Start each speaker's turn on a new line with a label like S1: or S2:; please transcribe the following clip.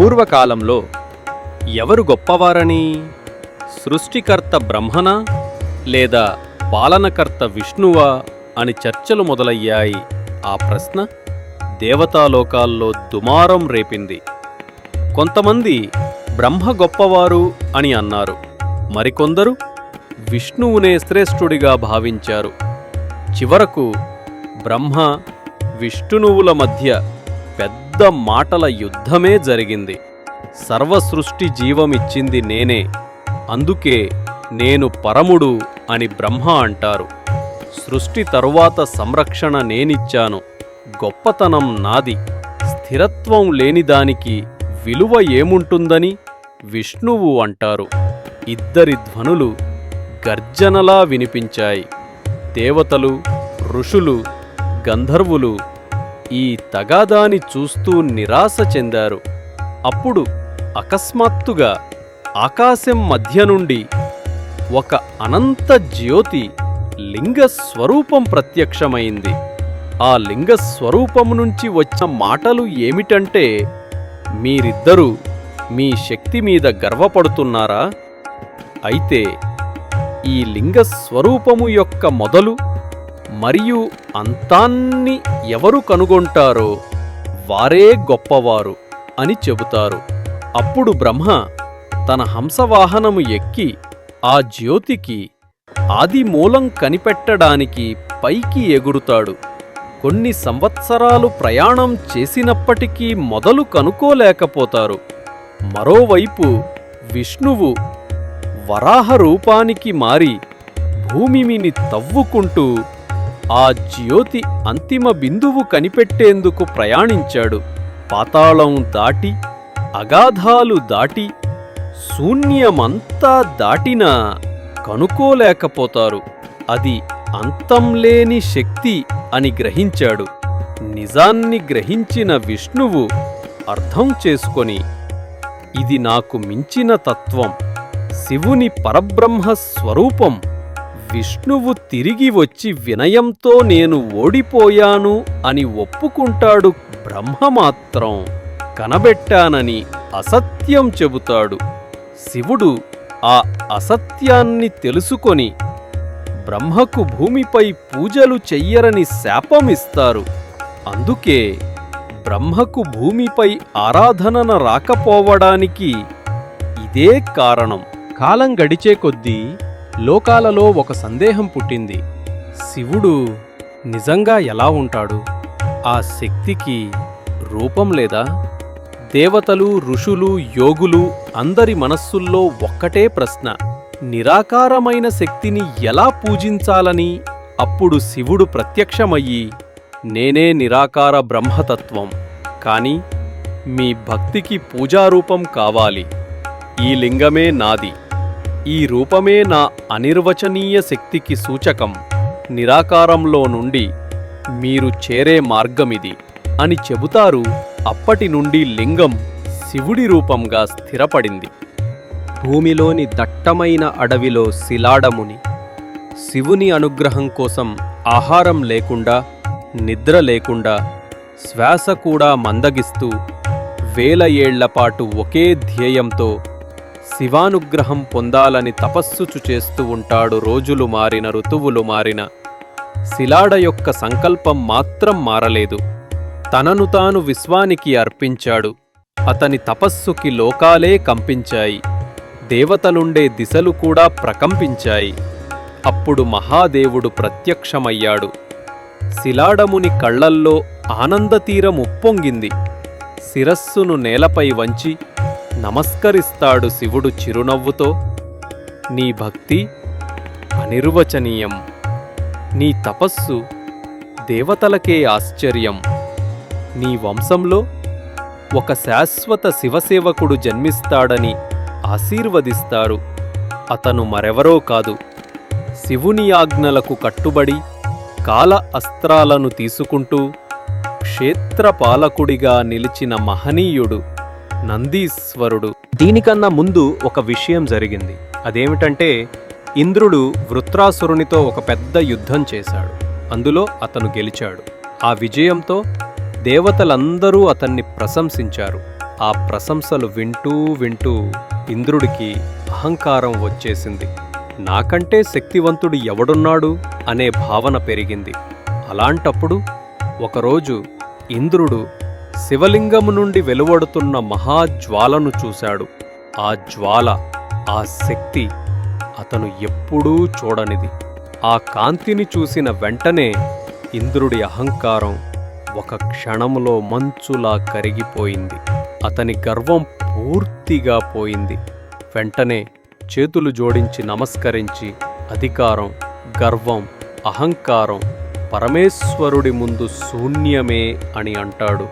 S1: పూర్వకాలంలో ఎవరు గొప్పవారని? సృష్టికర్త బ్రహ్మనా? లేదా పాలనకర్త విష్ణువా? అని చర్చలు మొదలయ్యాయి. ఆ ప్రశ్న దేవతాలోకాల్లో దుమారం రేపింది. కొంతమంది బ్రహ్మ గొప్పవారు అని అన్నారు. మరికొందరు విష్ణువునే శ్రేష్ఠుడిగా భావించారు. చివరకు బ్రహ్మ విష్ణువుల మధ్య పెద్ద మాటల యుద్ధమే జరిగింది. సర్వసృష్టి జీవమిచ్చింది నేనే. అందుకే నేను పరముడు అని బ్రహ్మ అంటారు. సృష్టి తరువాత సంరక్షణ నేనిచ్చాను. గొప్పతనం నాది. స్థిరత్వం లేనిదానికి విలువ ఏముంటుందని విష్ణువు అంటారు. ఇద్దరి ధ్వనులు గర్జనలా వినిపించాయి. దేవతలు ఋషులు గంధర్వులు ఈ తగాదాని చూస్తూ నిరాశ చెందారు. అప్పుడు అకస్మాత్తుగా ఆకాశం మధ్య నుండి ఒక అనంత జ్యోతి లింగ స్వరూపం ప్రత్యక్షమైంది. ఆ లింగ స్వరూపం నుంచి వచ్చిన మాటలు ఏమిటంటే మీరిద్దరూ మీ శక్తి మీద గర్వపడుతున్నారా? అయితే ఈ లింగ స్వరూపము యొక్క మొదలు మరియు అంతాన్ని ఎవరు కనుగొంటారో వారే గొప్పవారు అని చెబుతారు. అప్పుడు బ్రహ్మ తన హంసవాహనము ఎక్కి ఆ జ్యోతికి ఆది మూలం కనిపెట్టడానికి పైకి ఎగురుతాడు. కొన్ని సంవత్సరాలు ప్రయాణం చేసినప్పటికీ మొదలు కనుకోలేకపోతారు మరోవైపు విష్ణువు వరాహ రూపానికి మారి భూమిని తవ్వుకుంటూ ఆ జ్యోతి అంతిమ బిందువు కనిపెట్టేందుకు ప్రయాణించాడు. పాతాళం దాటి అగాధాలు దాటి శూన్యమంతా దాటినా కనుకోలేకపోతారు అది అంతంలేని శక్తి అని గ్రహించాడు. నిజాన్ని గ్రహించిన విష్ణువు అర్థం చేసుకొని ఇది నాకు మించిన తత్వం. శివుని పరబ్రహ్మ స్వరూపం విష్ణువు తిరిగి వచ్చి వినయంతో నేను ఓడిపోయాను అని ఒప్పుకుంటాడు బ్రహ్మ మాత్రం కనబెట్టానని అసత్యం చెబుతాడు. శివుడు ఆ అసత్యాన్ని తెలుసుకొని బ్రహ్మకు భూమిపై పూజలు చెయ్యరని శాపమిస్తారు. అందుకే బ్రహ్మకు భూమిపై ఆరాధనన రాకపోవడానికి ఇదే కారణం. కాలం గడిచే కొద్దీ లోకాలలో ఒక సందేహం పుట్టింది. శివుడు నిజంగా ఎలా ఉంటాడు? ఆ శక్తికి రూపం లేదా? దేవతలు ఋషులు యోగులు అందరి మనస్సుల్లో ఒక్కటే ప్రశ్న. నిరాకారమైన శక్తిని ఎలా పూజించాలని అప్పుడు శివుడు ప్రత్యక్షమయ్యి నేనే నిరాకార బ్రహ్మతత్వం. కాని మీ భక్తికి పూజారూపం కావాలి. ఈ లింగమే నాది. ఈ రూపమే నా అనిర్వచనీయ శక్తికి సూచకం. నిరాకారంలో నుండి మీరు చేరే మార్గమిది అని చెబుతారు. అప్పటి నుండి లింగం శివుడి రూపంగా స్థిరపడింది. భూమిలోని దట్టమైన అడవిలో శిలాడముని శివుని అనుగ్రహం కోసం ఆహారం లేకుండా నిద్ర లేకుండా శ్వాస కూడా మందగిస్తూ వేల ఏళ్ళపాటు ఒకే ధ్యేయంతో శివానుగ్రహం పొందాలని తపస్సుచు చేస్తూ ఉంటాడు. రోజులు మారిన ఋతువులు మారిన. శిలాడ యొక్క సంకల్పం మాత్రం మారలేదు. తనను తాను విశ్వానికి అర్పించాడు. అతని తపస్సుకి లోకాలే కంపించాయి. దేవతలుండే దిశలు కూడా ప్రకంపించాయి. అప్పుడు మహాదేవుడు ప్రత్యక్షమయ్యాడు. శిలాడముని కళ్ళల్లో ఆనందతీరం ఉప్పొంగింది. శిరస్సును నేలపై వంచి నమస్కరిస్తాడు శివుడు చిరునవ్వుతో. నీ భక్తి అనిర్వచనీయం. నీ తపస్సు దేవతలకే ఆశ్చర్యం. నీ వంశంలో ఒక శాశ్వత శివసేవకుడు జన్మిస్తాడని ఆశీర్వదిస్తారు. అతను మరెవరో కాదు. శివుని ఆజ్ఞలకు కట్టుబడి కాల అస్త్రాలను తీసుకుంటూ క్షేత్రపాలకుడిగా నిలిచిన మహనీయుడు. నందీశ్వరుడు. దీనికన్నా ముందు ఒక విషయం జరిగింది. అదేమిటంటే ఇంద్రుడు వృత్రాసురునితో ఒక పెద్ద యుద్ధం చేశాడు. అందులో అతను గెలిచాడు. ఆ విజయంతో దేవతలందరూ అతన్ని ప్రశంసించారు. ఆ ప్రశంసలు వింటూ వింటూ ఇంద్రుడికి అహంకారం వచ్చేసింది. నాకంటే శక్తివంతుడు ఎవడున్నాడు అనే భావన పెరిగింది. అలాంటప్పుడు ఒకరోజు ఇంద్రుడు శివలింగము నుండి వెలువడుతున్న మహాజ్వాలను చూశాడు. ఆ జ్వాల ఆ శక్తి అతను ఎప్పుడూ చూడనిది. ఆ కాంతిని చూసిన వెంటనే ఇంద్రుడి అహంకారం ఒక క్షణంలో మంచులా కరిగిపోయింది. అతని గర్వం పూర్తిగా పోయింది. వెంటనే చేతులు జోడించి నమస్కరించి అధికారం గర్వం అహంకారం పరమేశ్వరుడి ముందు శూన్యమే అని అంటాడు.